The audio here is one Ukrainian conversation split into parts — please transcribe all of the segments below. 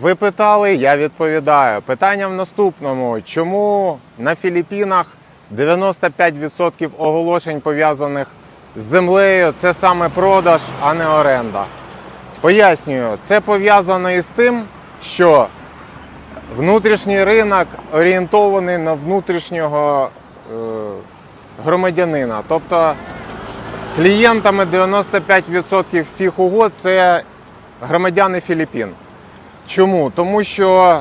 Ви питали, я відповідаю. Питання в наступному: чому на Філіппінах 95% оголошень пов'язаних з землею це саме продаж, а не оренда? Пояснюю, це пов'язано із тим, що внутрішній ринок орієнтований на внутрішнього е, громадянина. Тобто клієнтами 95% всіх угод це громадяни Філіппін. Чому? Тому що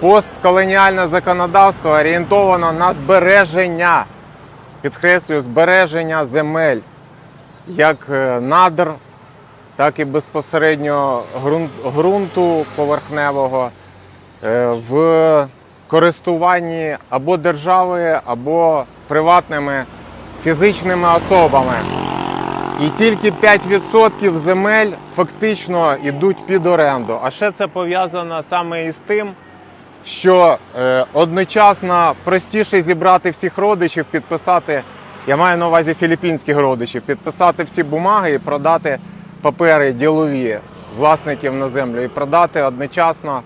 постколоніальне законодавство орієнтовано на збереження, підкреслюю, збереження земель як е, надр, так і безпосередньо ґрунт- ґрунту поверхневого е, в користуванні або держави, або приватними фізичними особами. І тільки 5% земель фактично йдуть під оренду. А ще це пов'язано саме із тим, що е, одночасно простіше зібрати всіх родичів, підписати, я маю на увазі філіппінських родичів, підписати всі бумаги і продати папери ділові власників на землю і продати одночасно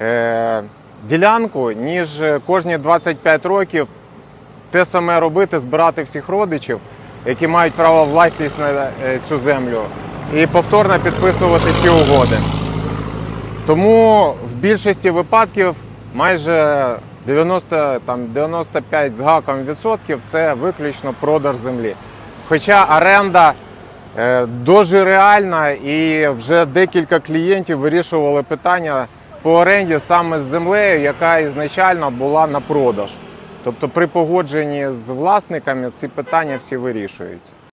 е, ділянку, ніж кожні 25 років те саме робити, збирати всіх родичів, які мають право власність на е, цю землю, і повторно підписувати ці угоди. Тому в більшості випадків майже 90, там, 95 з гаком відсотків це виключно продаж землі. Хоча оренда е, дуже реальна і вже декілька клієнтів вирішували питання по оренді саме з землею, яка ізначально була на продаж. Тобто при погодженні з власниками ці питання всі вирішуються.